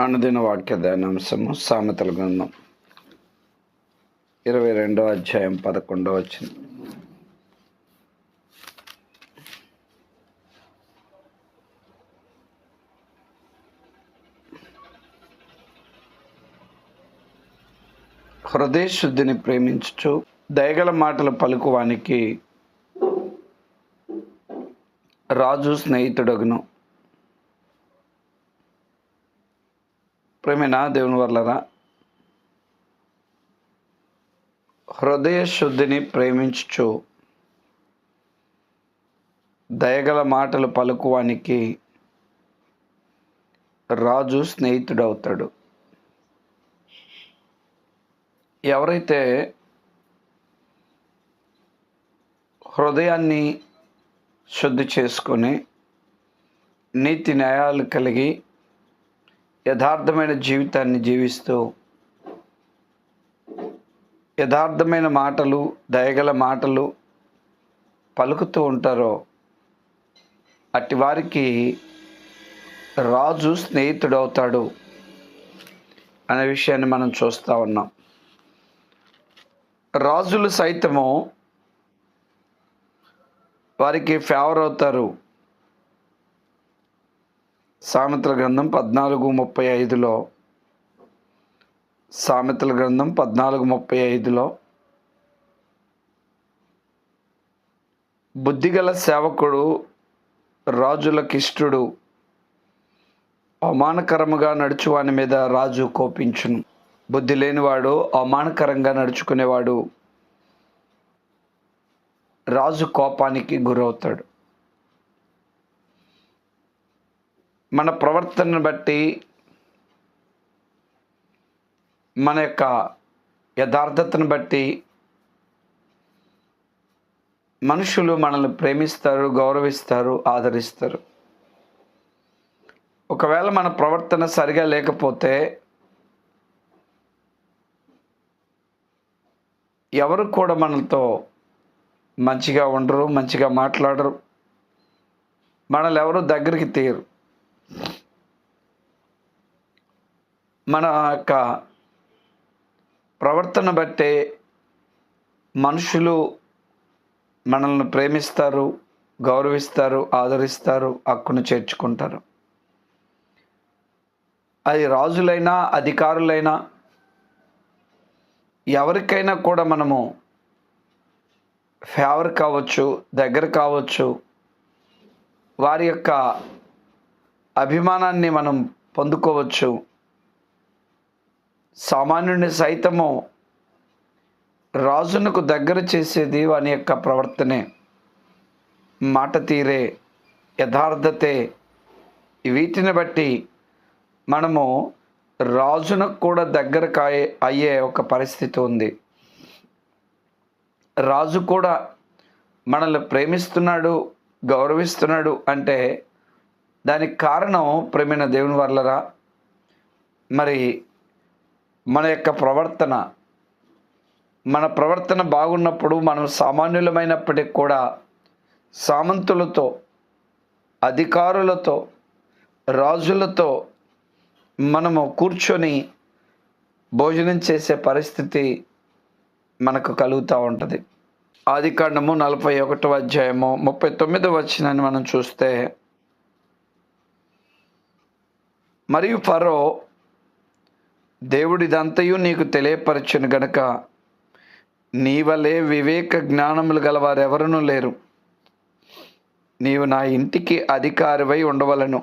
అనుదిన వాక్య ధ్యానాంశము సామెతల గ్రంథం. ఇరవై రెండో అధ్యాయం పదకొండో వచ్చింది హృదయ శుద్ధిని ప్రేమించుచు దయగల మాటలు పలుకువానికి రాజు స్నేహితుడగును. ప్రేమైన దేవుని వర్లరా? హృదయ శుద్ధిని ప్రేమించుచు దయగల మాటలు పలుకువానికి రాజు స్నేహితుడవుతాడు. ఎవరైతే హృదయాన్ని శుద్ధి చేసుకొని నీతి న్యాయాలు కలిగి యథార్థమైన జీవితాన్ని జీవిస్తూ యథార్థమైన మాటలు దయగల మాటలు పలుకుతూ ఉంటారో అట్టి వారికి రాజు స్నేహితుడవుతాడు అనే విషయాన్ని మనం చూస్తూ ఉన్నాం. రాజులు సైతము వారికి ఫేవర్ అవుతారు. సామెతల గ్రంథం పద్నాలుగు ముప్పై ఐదులో. సామెతల గ్రంథం పద్నాలుగు ముప్పై ఐదులో. బుద్ధిగల సేవకుడు రాజులకిష్టుడు అవమానకరముగా నడుచువాని మీద రాజు కోపించును. బుద్ధి లేనివాడు అవమానకరంగా నడుచుకునేవాడు. రాజు కోపానికి గురవుతాడు. మన ప్రవర్తనను బట్టి మన యొక్క యథార్థతను బట్టి మనుషులు మనల్ని ప్రేమిస్తారు గౌరవిస్తారు ఆదరిస్తారు. ఒకవేళ మన ప్రవర్తన సరిగా లేకపోతే ఎవరు కూడా మనతో మంచిగా ఉండరు మంచిగా మాట్లాడరు. మనల్ని ఎవరు దగ్గరికి తీయరు. మన యొక్క ప్రవర్తన బట్టే మనుషులు మనల్ని ప్రేమిస్తారు గౌరవిస్తారు ఆదరిస్తారు హక్కును చేర్చుకుంటారు. అది రాజులైనా అధికారులైనా ఎవరికైనా కూడా మనము ఫేవర్ కావచ్చు దగ్గర కావచ్చు వారి యొక్క అభిమానాన్ని మనం పొందుకోవచ్చు. సామాన్యుని సైతము రాజునకు దగ్గర చేసేది వాని యొక్క ప్రవర్తనే మాట తీరే యథార్థతే. వీటిని బట్టి మనము రాజునకు కూడా దగ్గర కాయే అయ్యే ఒక పరిస్థితి ఉంది. రాజు కూడా మనల్ని ప్రేమిస్తున్నాడు గౌరవిస్తున్నాడు అంటే దానికి కారణం ప్రేమైన దేవుని వర్లరా మరి మన యొక్క ప్రవర్తన మన ప్రవర్తన బాగున్నప్పుడు మనం సామాన్యులమైనప్పటికీ కూడా సామంతులతో అధికారులతో రాజులతో మనము కూర్చొని భోజనం చేసే పరిస్థితి మనకు కలుగుతూ ఉంటుంది. ఆది కాండము నలభై ఒకటో అధ్యాయము ముప్పై తొమ్మిదో వచ్చినని మనం చూస్తే మరియు ఫరో దేవుడిదంతయు నీకు తెలియపరచను గనక నీ వలే వివేక జ్ఞానములు గలవారెవరూ లేరు. నీవు నా ఇంటికి అధికారివై ఉండవలను.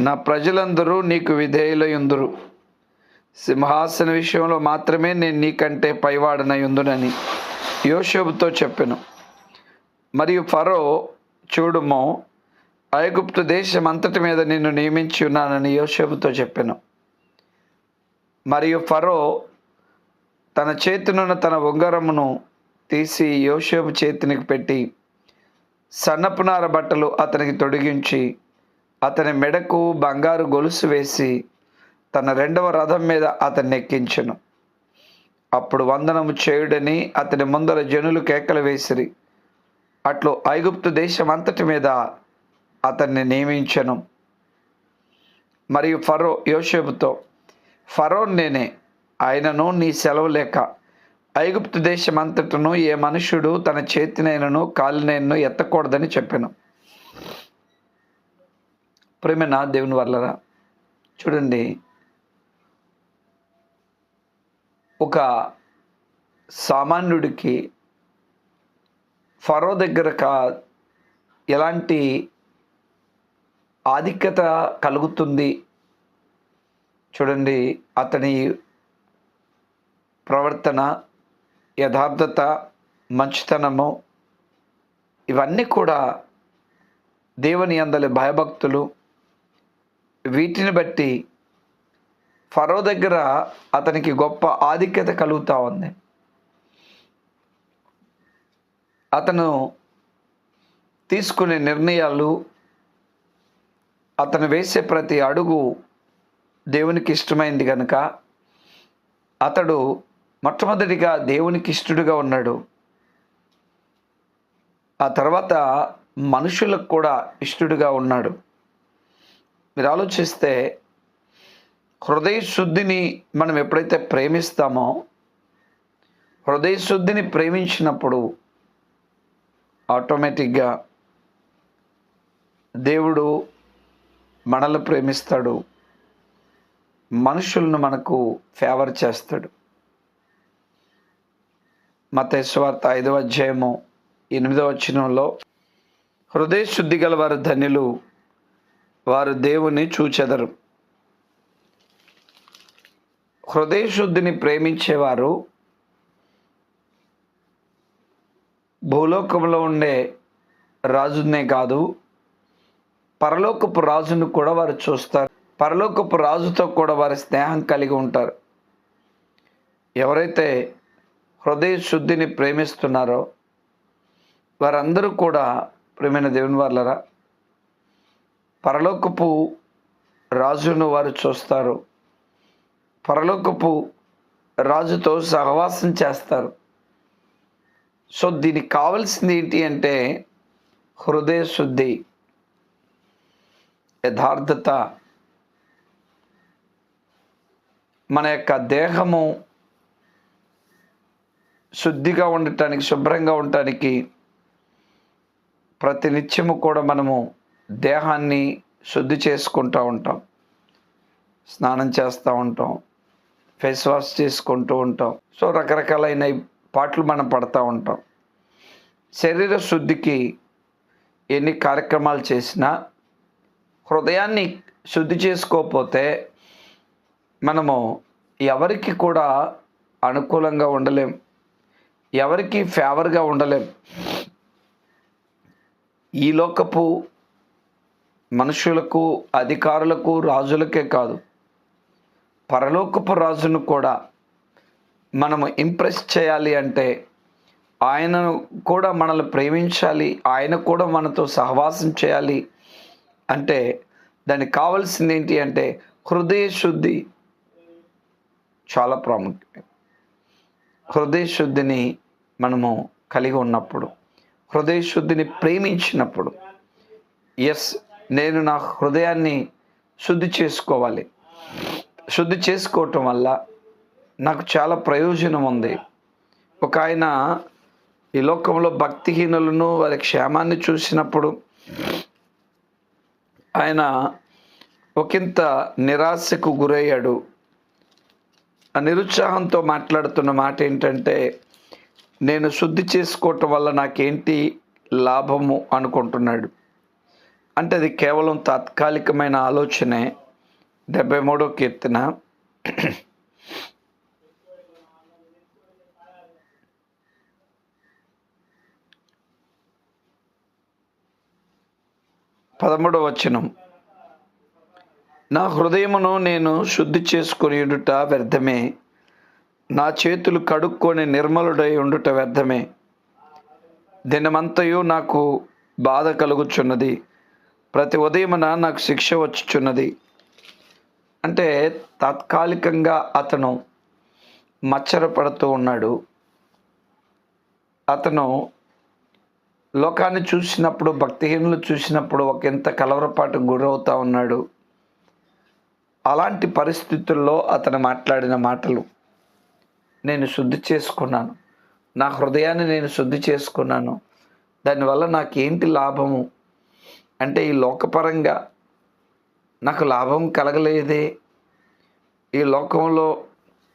నా ప్రజలందరూ నీకు విధేయులయుందురు. సింహాసన విషయంలో మాత్రమే నేను నీకంటే పైవాడనయుందునని యోషోబుతో చెప్పాను. మరియు ఫరో చూడుమో ఐగుప్తు దేశం అంతటి మీద నిన్ను నియమించి ఉన్నానని యోషోబుతో చెప్పాను. మరియు ఫరో తన చేతినున్న తన ఉంగరమును తీసి యోషోబు చేతినికి పెట్టి సన్నపునార బట్టలు అతనికి తొడిగించి అతని మెడకు బంగారు గొలుసు వేసి తన రెండవ రథం మీద అతన్ని ఎక్కించను. అప్పుడు వందనము చేయుడని అతని ముందర జనులు కేకలు వేసిరి. అట్లు ఐగుప్తు దేశం అంతటి మీద అతన్ని నియమించను. మరియు ఫరో యోషేపుతో ఫరో నేనే ఆయనను నీ సెలవు లేక. ఐగుప్తు దేశం అంతటను ఏ మనుష్యుడు తన చేతినైనను కాలినైనను ఎత్తకూడదని చెప్పాను. ప్రేమన దేవుని వల్లరా చూడండి. ఒక సామాన్యుడికి ఫరో దగ్గర కా ఎలాంటి ఆధిక్యత కలుగుతుంది. చూడండి అతని ప్రవర్తన యథార్థత మంచితనము ఇవన్నీ కూడా దేవుని అందలి భయభక్తులు. వీటిని బట్టి ఫరో దగ్గర అతనికి గొప్ప ఆధిక్యత కలుగుతూ ఉంది. అతను తీసుకునే నిర్ణయాలు అతను వేసే ప్రతి అడుగు దేవునికి ఇష్టమైంది కనుక అతడు మొట్టమొదటిగా దేవునికి ఇష్టడుగా ఉన్నాడు. ఆ తర్వాత మనుషులకు కూడా ఇష్టడుగా ఉన్నాడు. మీరు ఆలోచిస్తే హృదయ శుద్ధిని మనం ఎప్పుడైతే ప్రేమిస్తామో హృదయ శుద్ధిని ప్రేమించినప్పుడు ఆటోమేటిక్గా దేవుడు మనల్ని ప్రేమిస్తాడు. మనుషులను మనకు ఫేవర్ చేస్తాడు. మతేశ్వార్త ఐదవ అధ్యాయము ఎనిమిదవ వచనంలో హృదయ శుద్ధి గల వారు ధన్యులు వారు దేవుని చూచెదరు. హృదయ శుద్ధిని ప్రేమించేవారు భూలోకంలో ఉండే రాజునే కాదు పరలోకపు రాజును కూడా వారు చూస్తారు. పరలోకపు రాజుతో కూడా వారి స్నేహం కలిగి ఉంటారు. ఎవరైతే హృదయ శుద్ధిని ప్రేమిస్తున్నారో వారందరూ కూడా ప్రేమైన దేవుని వాళ్ళరా పరలోకపు రాజును వారు చూస్తారు. పరలోకపు రాజుతో సహవాసం చేస్తారు. సో దీనికి కావలసింది ఏంటి అంటే హృదయ శుద్ధి. యథార్థత మన యొక్క దేహము శుద్ధిగా ఉండటానికి శుభ్రంగా ఉండటానికి ప్రతినిత్యము కూడా మనము దేహాన్ని శుద్ధి చేసుకుంటూ ఉంటాం. స్నానం చేస్తూ ఉంటాం. ఫేస్ వాష్ చేసుకుంటూ ఉంటాం. సో రకరకాలైన పాటలు మనం పడతా ఉంటాం. శరీర శుద్ధికి ఎన్ని కార్యక్రమాలు చేసినా హృదయాన్ని శుద్ధి చేసుకోకపోతే మనము ఎవరికి కూడా అనుకూలంగా ఉండలేం. ఎవరికి ఫేవర్గా ఉండలేం. ఈ లోకపు మనుషులకు అధికారులకు రాజులకే కాదు. పరలోకపు రాజును కూడా మనము ఇంప్రెస్ చేయాలి అంటే ఆయనను కూడా మనల్ని ప్రేమించాలి. ఆయన కూడా మనతో సహవాసం చేయాలి. అంటే దానికి కావాల్సింది ఏంటి అంటే హృదయ శుద్ధి చాలా ప్రాముఖ్యం. హృదయ శుద్ధిని మనము కలిగి ఉన్నప్పుడు హృదయ శుద్ధిని ప్రేమించినప్పుడు ఎస్ నేను నా హృదయాన్ని శుద్ధి చేసుకోవాలి. శుద్ధి చేసుకోవటం వల్ల నాకు చాలా ప్రయోజనం ఉంది. ఒక ఆయన ఈ లోకంలో భక్తిహీనులను వారి క్షేమాన్ని చూసినప్పుడు ఆయన ఒకంత నిరాశకు గురయ్యాడు. ఆ నిరుత్సాహంతో మాట్లాడుతున్న మాట ఏంటంటే నేను శుద్ధి చేసుకోవటం వల్ల నాకేంటి లాభము? అనుకుంటున్నాడు. అంటే అది కేవలం తాత్కాలికమైన ఆలోచనే. డెబ్బై మూడో కీర్తన. పదమూడవ వచనం నా హృదయమును నేను శుద్ధి చేసుకుని ఉండుట వ్యర్థమే. నా చేతులు కడుక్కొని నిర్మలుడై ఉండుట వ్యర్థమే. దినమంతయు నాకు బాధ కలుగుచున్నది. ప్రతి ఉదయమున నాకు శిక్ష వచ్చుచున్నది. అంటే తాత్కాలికంగా అతను మచ్చరపడుతూ ఉన్నాడు. అతను లోకాన్ని చూసినప్పుడు భక్తిహీనులు చూసినప్పుడు ఒక ఎంత కలవరపాటు గురవుతూ ఉన్నాడు? అలాంటి పరిస్థితుల్లో అతను మాట్లాడిన మాటలు నేను శుద్ధి చేసుకున్నాను. నా హృదయాన్ని నేను శుద్ధి చేసుకున్నాను. దానివల్ల నాకేంటి లాభము? అంటే ఈ లోకపరంగా నాకు లాభం కలగలేదే. ఈ లోకంలో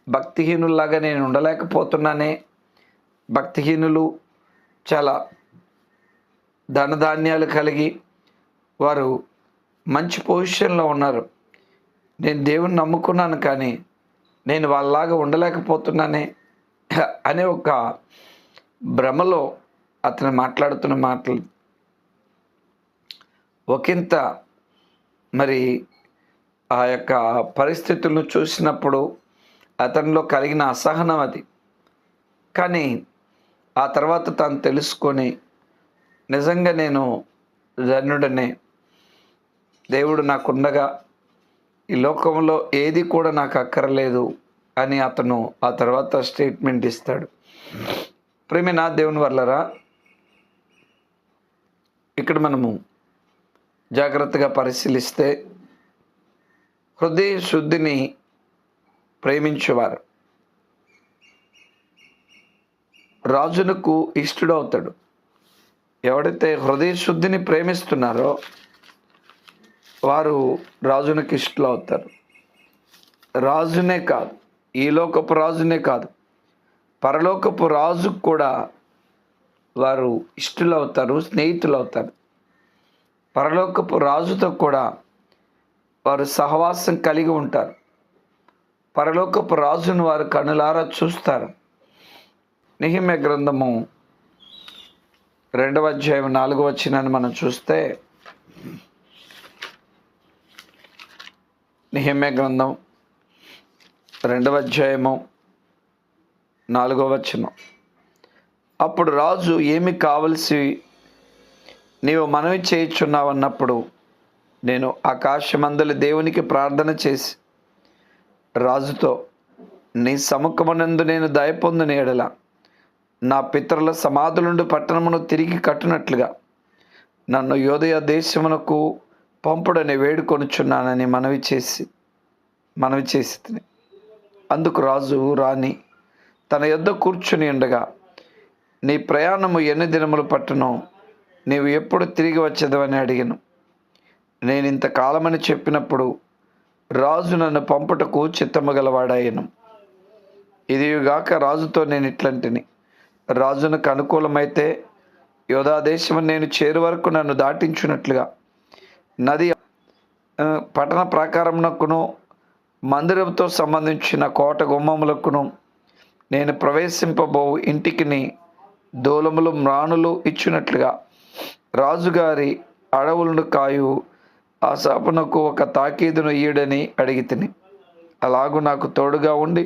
భక్తిహీనుల్లాగా నేను ఉండలేకపోతున్నానే. భక్తిహీనులు చాలా ధనధాన్యాలు కలిగి వారు మంచి పొజిషన్లో ఉన్నారు. నేను దేవుని నమ్ముకున్నాను కానీ నేను వాళ్ళలాగా ఉండలేకపోతున్నానే అనే ఒక భ్రమలో అతను మాట్లాడుతున్న మాటలు. ఒకంత మరి ఆ యొక్క పరిస్థితులను చూసినప్పుడు అతనిలో కలిగిన అసహనం అది. కానీ ఆ తర్వాత తాను తెలుసుకొని నిజంగా నేను ధన్యుడనే. దేవుడు నాకుండగా ఈ లోకంలో ఏది కూడా నాకు అక్కరలేదు అని అతను ఆ తర్వాత స్టేట్మెంట్ ఇస్తాడు. ప్రేమి నా దేవుని వల్లరా ఇక్కడ మనము జాగ్రత్తగా పరిశీలిస్తే హృదయ శుద్ధిని ప్రేమించేవారు. రాజునకు ఇష్టడవుతాడు. ఎవడైతే హృదయ శుద్ధిని ప్రేమిస్తున్నారో వారు రాజునికి ఇష్టలు అవుతారు. రాజునే కాదు ఈ లోకపు రాజునే కాదు పరలోకపు రాజుకు కూడా వారు ఇష్టలు అవుతారు స్నేహితులు అవుతారు. పరలోకపు రాజుతో కూడా వారు సహవాసం కలిగి ఉంటారు. పరలోకపు రాజును వారు కనులారా చూస్తారు. నిహిమ్య గ్రంథము రెండవ అధ్యాయం నాలుగు వచ్చినని మనం చూస్తే నిహమ్య గ్రంథం రెండవ అధ్యాయము నాలుగవ వచనం. అప్పుడు రాజు ఏమి కావలసి నీవు మనవి చేయించున్నావన్నప్పుడు నేను ఆకాశమందలి దేవునికి ప్రార్థన చేసి రాజుతో నీ సముఖమునందు నేను దయపొందుని ఎడల. నా పితరుల సమాధులుండి పట్టణమును తిరిగి కట్టునట్లుగా నన్ను యోదయ దేశమునకు పంపుడని వేడుకొనుచున్నానని మనవి చేసి మనవి చేసి అందుకు రాజు రాణి తన యొద్ద కూర్చుని ఉండగా నీ ప్రయాణము ఎన్ని దినములు పట్టునో నీవు ఎప్పుడు తిరిగి వచ్చేదవని అడిగాను. నేను ఇంతకాలమని చెప్పినప్పుడు రాజు నన్ను పంపుటకు చిత్తమగలవాడాయను ఇదిగాక రాజుతో నేను ఇట్లాంటిని. రాజునకు అనుకూలమైతే యోధాదేశము నేను చేరు వరకు నన్ను దాటించున్నట్లుగా నది పట్టణ ప్రాకారమునకును మందిరంతో సంబంధించిన కోట గుమ్మములకును నేను ప్రవేశింపబో ఇంటికిని దూలములు మ్రాణులు ఇచ్చినట్లుగా. రాజుగారి అడవులను కాయు ఆ శాపనకు ఒక తాకీదును ఇయ్యడని అడిగి తిని అలాగు నాకు తోడుగా ఉండి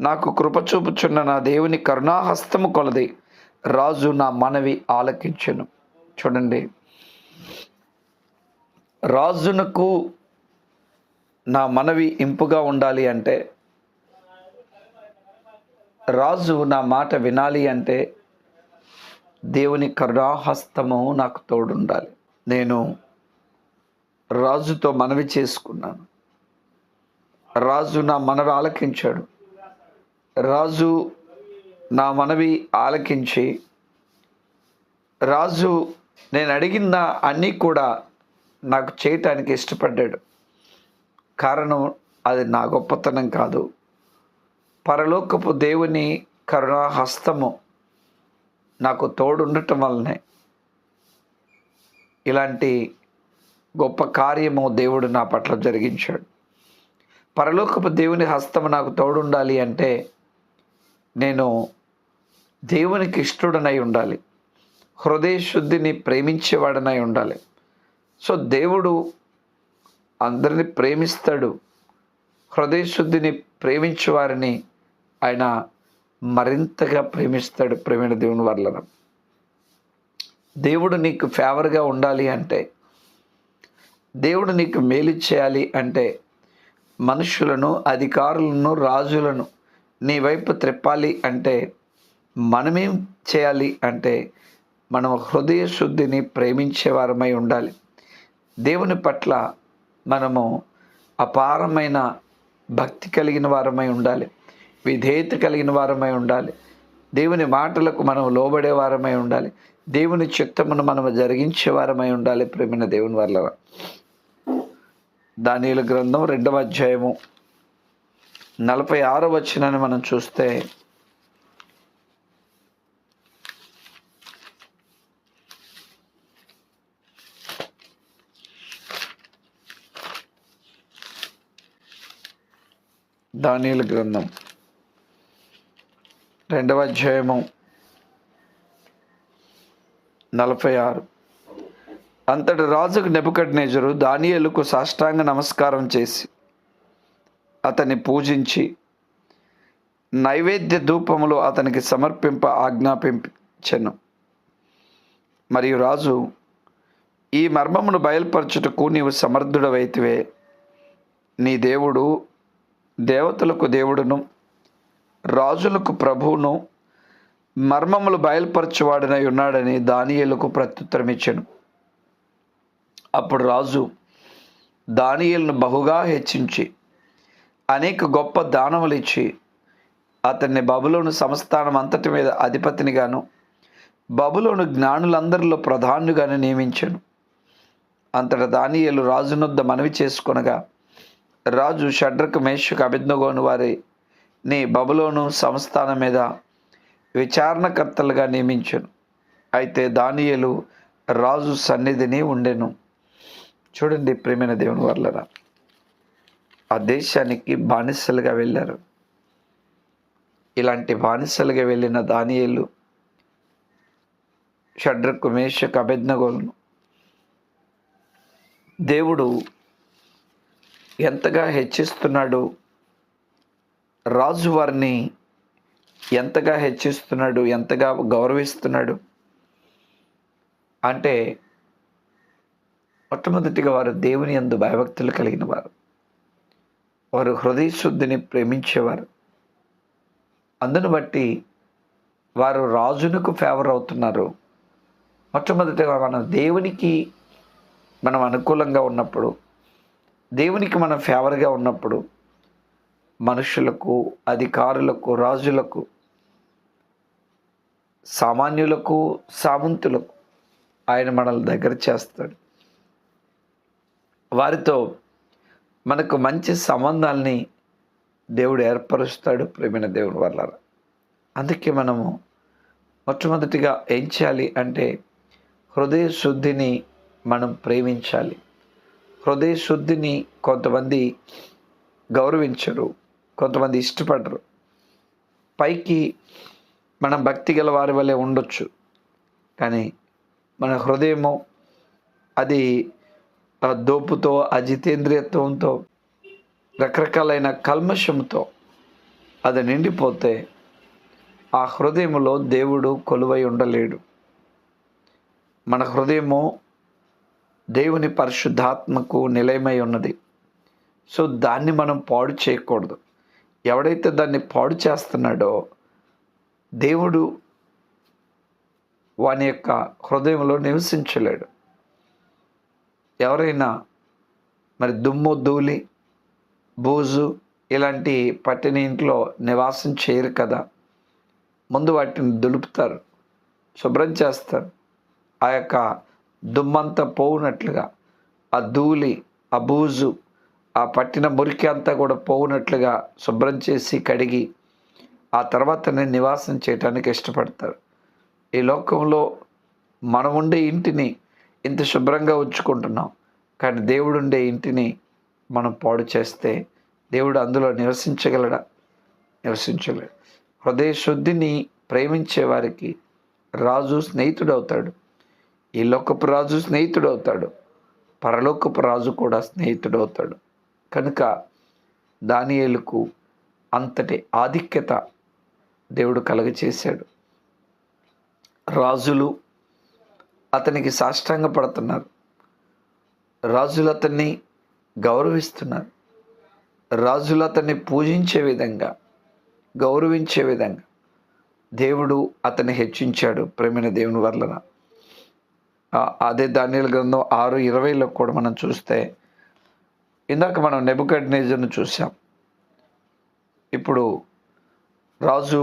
నాకు కృపచూపుచున్న నా దేవుని కరుణాహస్తము కొలది. రాజు నా మనవి ఆలకించను. చూడండి. రాజునకు నా మనవి ఇంపుగా ఉండాలి అంటే రాజు నా మాట వినాలి అంటే దేవుని కరుణాహస్తము నాకు తోడుండాలి. నేను రాజుతో మనవి చేసుకున్నాను. రాజు నా మనవి ఆలకించాడు. రాజు నా మనవి ఆలకించి రాజు నేను అడిగిన అన్నీ కూడా నాకు చేయటానికి ఇష్టపడ్డాడు. కారణం అది నా గొప్పతనం కాదు. పరలోకపు దేవుని కరుణా హస్తము నాకు తోడుండటం వల్లనే ఇలాంటి గొప్ప కార్యము దేవుడు నా పట్ల జరిగించాడు. పరలోకపు దేవుని హస్తము నాకు తోడుండాలి అంటే నేను దేవునికి ఇష్టడనై ఉండాలి. హృదయ శుద్ధిని ప్రేమించేవాడనై ఉండాలి. సో దేవుడు అందరిని ప్రేమిస్తాడు. హృదయ శుద్ధిని ప్రేమించే వారిని ఆయన మరింతగా ప్రేమిస్తాడు ప్రేమైన దేవుని వల్ల దేవుడు నీకు ఫేవర్గా ఉండాలి అంటే దేవుడు నీకు మేలు చేయాలి అంటే మనుషులను అధికారులను రాజులను నీ వైపు త్రిప్పాలి అంటే మనమేం చేయాలి అంటే మనం హృదయ శుద్ధిని ప్రేమించే వారమై ఉండాలి. దేవుని పట్ల మనము అపారమైన భక్తి కలిగిన వారమై ఉండాలి. విధేయత కలిగిన వారమై ఉండాలి. దేవుని మాటలకు మనం లోబడే వారమై ఉండాలి. దేవుని చిత్తమును మనం జరిగించే వారమై ఉండాలి. ప్రేమిన దేవుని వల్ల దానియుల గ్రంథం రెండవ అధ్యాయము. నలభై ఆరు వచ్చినని మనం చూస్తే దానియుల గ్రంథం రెండవ అధ్యాయము నలభై ఆరు. అంతటి రాజుకు నెబుకడ్నేజరు దానియలకు సాష్టాంగ నమస్కారం చేసి అతన్ని పూజించి నైవేద్య ధూపములు అతనికి సమర్పింప ఆజ్ఞాపించెను. మరియు రాజు ఈ మర్మమును బయలుపరచుటకు నీవు సమర్థుడవైతివే. నీ దేవుడు దేవతలకు దేవుడును రాజులకు ప్రభువును మర్మములు బయలుపరచువాడనై ఉన్నాడని దానియేలుకు ప్రత్యుత్తరం ఇచ్చాను అప్పుడు రాజు దానియేలును బహుగా హెచ్చించి అనేక గొప్ప దానములు ఇచ్చి అతన్ని బబులోను సంస్థానం అంతటి మీద అధిపతినిగాను బబులోను జ్ఞానులందరిలో ప్రధానుగాను నియమించాను. అంతట దానియలు రాజునొద్ద మనవి చేసుకొనగా రాజు షడ్రకు మేషకు అభిజ్ఞగోని వారి నీ బబులోను సంస్థానం మీద విచారణకర్తలుగా నియమించాను. అయితే దానియలు రాజు సన్నిధిని ఉండెను. చూడండి ప్రేమైన దేవుని వర్లరా. ఆ దేశానికి బానిసలుగా వెళ్ళారు. ఇలాంటి బానిసలుగా వెళ్ళిన దానియేలు షడ్రకు మేషకు అభిజ్ఞగోలను దేవుడు ఎంతగా హెచ్చిస్తున్నాడు రాజు వారిని ఎంతగా హెచ్చిస్తున్నాడు ఎంతగా గౌరవిస్తున్నాడు అంటే మొట్టమొదటిగా వారు దేవుని ఎందు భయభక్తులు కలిగిన వారు. వారు హృదయ శుద్ధిని ప్రేమించేవారు. అందును బట్టి వారు రాజునకు ఫేవర్ అవుతున్నారు. మొట్టమొదటిగా మనం దేవునికి మనం అనుకూలంగా ఉన్నప్పుడు దేవునికి మనం ఫేవర్గా ఉన్నప్పుడు మనుషులకు అధికారులకు రాజులకు సామాన్యులకు సామంతులకు ఆయన మనల్ని దగ్గర చేస్తాడు. వారితో మనకు మంచి సంబంధాలని దేవుడు ఏర్పరుస్తాడు ప్రేమైన దేవుని వల్ల అందుకే మనము మొట్టమొదటిగా ఏం చేయాలి అంటే హృదయ శుద్ధిని మనం ప్రేమించాలి. హృదయ శుద్ధిని కొంతమంది గౌరవించరు కొంతమంది ఇష్టపడరు. పైకి మనం భక్తి గల వారి వల్లే ఉండొచ్చు కానీ మన హృదయము అది ఆ దోపుతో అజితేంద్రియత్వంతో రకరకాలైన కల్మషంతో అది నిండిపోతే ఆ హృదయంలో దేవుడు కొలువై ఉండలేడు. మన హృదయము దేవుని పరిశుద్ధాత్మకు నిలయమై ఉన్నది. సో దాన్ని మనం పాడు చేయకూడదు. ఎవడైతే దాన్ని పాడు చేస్తున్నాడో దేవుడు వాని యొక్క హృదయంలో నివసించలేడు. ఎవరైనా మరి దుమ్ము ధూళి బూజు ఇలాంటి పట్టిన ఇంట్లో నివాసం చేయరు కదా. ముందు వాటిని దులుపుతారు శుభ్రం చేస్తారు. ఆ యొక్క దుమ్మంతా పోవునట్లుగా ఆ ధూళి ఆ బూజు ఆ పట్టిన మురికి అంతా కూడా పోవునట్లుగా శుభ్రం చేసి కడిగి ఆ తర్వాత నేను నివాసం చేయటానికి ఇష్టపడతారు. ఈ లోకంలో మనం ఉండే ఇంటిని ఇంత శుభ్రంగా ఉంచుకుంటున్నాం. కానీ దేవుడు ఉండే ఇంటిని మనం పాడు చేస్తే దేవుడు అందులో నివసించగలడా? నివసించలేడు. హృదయ శుద్ధిని ప్రేమించే వారికి రాజు స్నేహితుడు అవుతాడు ఈ లోకపు రాజు స్నేహితుడు అవుతాడు పరలోకపు రాజు కూడా స్నేహితుడు అవుతాడు కనుక దానియేలుకు అంతటి ఆధిక్యత దేవుడు కలగచేశాడు. రాజులు అతనికి సాష్టాంగ పడుతున్నారు రాజులు అతన్ని గౌరవిస్తున్నారు. రాజులు అతన్ని పూజించే విధంగా గౌరవించే విధంగా దేవుడు అతన్ని హెచ్చించాడు ప్రేమైన దేవుని వలన అదే ధాన్యాల గ్రంథం ఆరు ఇరవైలో కూడా మనం చూస్తే ఇందాక మనం నెబుకడ్ నేజర్ను చూసాం ఇప్పుడు రాజు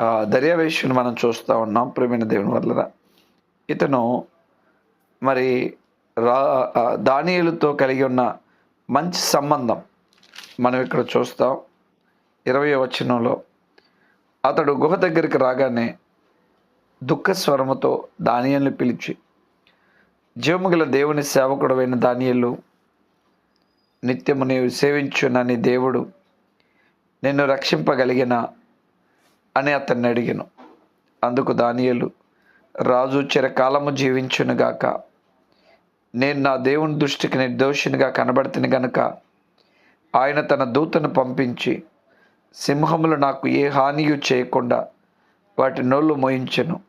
ఆ, దర్యావేషుని మనం చూస్తూ ఉన్నాం ప్రేమైన దేవుని వల్ల ఇతను మరి రా ఆ, కలిగి ఉన్న మంచి సంబంధం మనం ఇక్కడ చూస్తాం. ఇరవై వచనంలో అతడు గుహ దగ్గరికి రాగానే దుఃఖ స్వరముతో దానియల్ని పిలిచి జీవముగల దేవుని సేవకుడమైన దానియలు నిత్యము నీవు సేవించునని దేవుడు నిన్ను రక్షింపగలిగిన అని అతన్ని అడిగాను. అందుకు దానియలు రాజు చిరకాలము జీవించునుగాక నేను నా దేవుని దృష్టికి నిర్దోషినిగా కనబడుతుంది గనుక ఆయన తన దూతను పంపించి సింహములు నాకు ఏ హానియు చేయకుండా వాటి నోళ్ళు మోయించెను.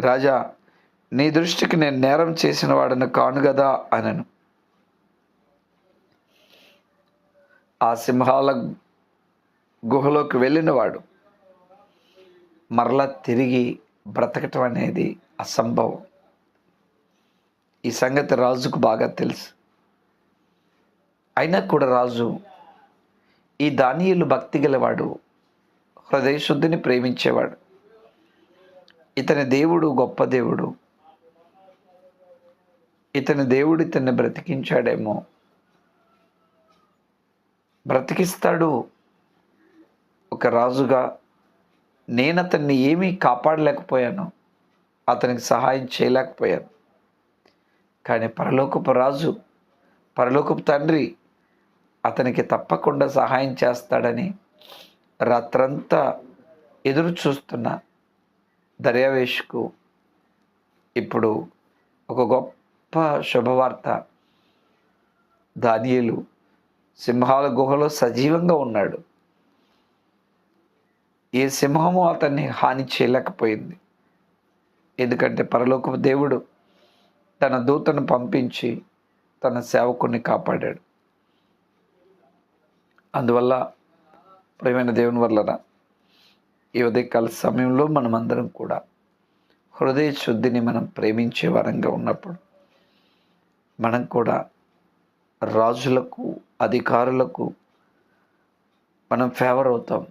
రాజా నీ దృష్టికి నేను నేరం చేసిన వాడను కాను గదా అనను. ఆ సింహాల గుహలోకి వెళ్ళినవాడు మరలా తిరిగి బ్రతకటం అనేది అసంభవం. ఈ సంగతి రాజుకు బాగా తెలుసు. అయినా కూడా రాజు ఈ దానియులు భక్తి గలవాడు హృదయశుద్ధిని ప్రేమించేవాడు. ఇతని దేవుడు గొప్ప దేవుడు. ఇతని దేవుడు ఇతన్ని బ్రతికించాడేమో. బ్రతికిస్తాడు ఒక రాజుగా నేను అతన్ని ఏమీ కాపాడలేకపోయాను. అతనికి సహాయం చేయలేకపోయాను. కానీ పరలోకపు రాజు పరలోకపు తండ్రి అతనికి తప్పకుండా సహాయం చేస్తాడని రాత్రంతా ఎదురు చూస్తున్న దర్యావేష్కు ఇప్పుడు ఒక గొప్ప శుభవార్త. దానియేలు సింహాల గుహలో సజీవంగా ఉన్నాడు. ఏ సింహము అతన్ని హాని చేయలేకపోయింది. ఎందుకంటే పరలోక దేవుడు తన దూతను పంపించి తన సేవకుని కాపాడాడు. అందువల్ల ప్రేమైన దేవుని వల్లరా ఈ ఉదయకాల సమయంలో మనమందరం కూడా హృదయ శుద్ధిని మనం ప్రేమించే వరంగా ఉన్నప్పుడు మనం కూడా రాజులకు అధికారులకు మనం ఫేవర్ అవుతాం.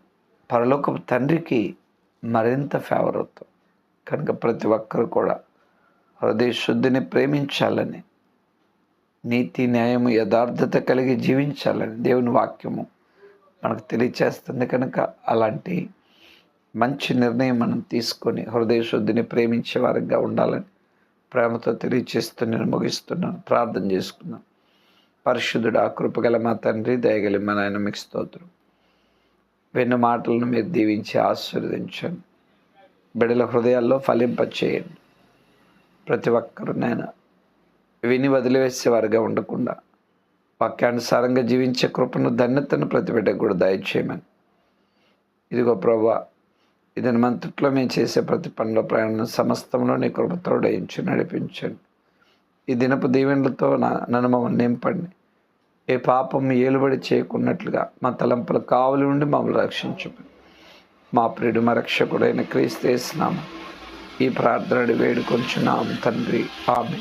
పరలోకపు తండ్రికి మరింత ఫేవర్ అవుతాం. కనుక ప్రతి ఒక్కరు కూడా హృదయ శుద్ధిని ప్రేమించాలని నీతి న్యాయము యథార్థత కలిగి జీవించాలని దేవుని వాక్యము మనకు తెలియచేస్తుంది కనుక అలాంటి మంచి నిర్ణయం మనం తీసుకొని హృదయ శుద్ధిని ప్రేమించే వారిగా ఉండాలని ప్రేమతో తెలియచేస్తూ నేను ముగిస్తున్నాను. ప్రార్థన చేసుకున్నాను పరిశుద్ధుడు ఆ కృపగల మా తండ్రి దయగలి మా నాయన మీకు స్తోత్రం. విన్న మాటలను మీరు దీవించి ఆశీర్వదించండి. బిడల హృదయాల్లో ఫలింపచేయండి. ప్రతి ఒక్కరు నేను విని వదిలివేసేవారుగా ఉండకుండా వాక్యానుసారంగా జీవించే కృపను ధన్యతను ప్రతి బిడ్డకు కూడా దయచేయమని. ఇదిగో ప్రభా ఇదని మంతట్లో మేము చేసే ప్రతి పనిలో ప్రయాణం సమస్తంలో నీ కృపతో నడిపించండి. ఈ దినపు దీవెనలతో నా నన్ను మమ్మల్ని నింపండి. ఏ పాపం ఏలుబడి చేయకున్నట్లుగా మా తలంపుల కావులు ఉండి మమ్మల్ని రక్షించమని మా ప్రియుడు మా రక్షకుడైన క్రీస్తేసినాము ఈ ప్రార్థనడు వేడుకొంచున్నాము తండ్రి. ఆమె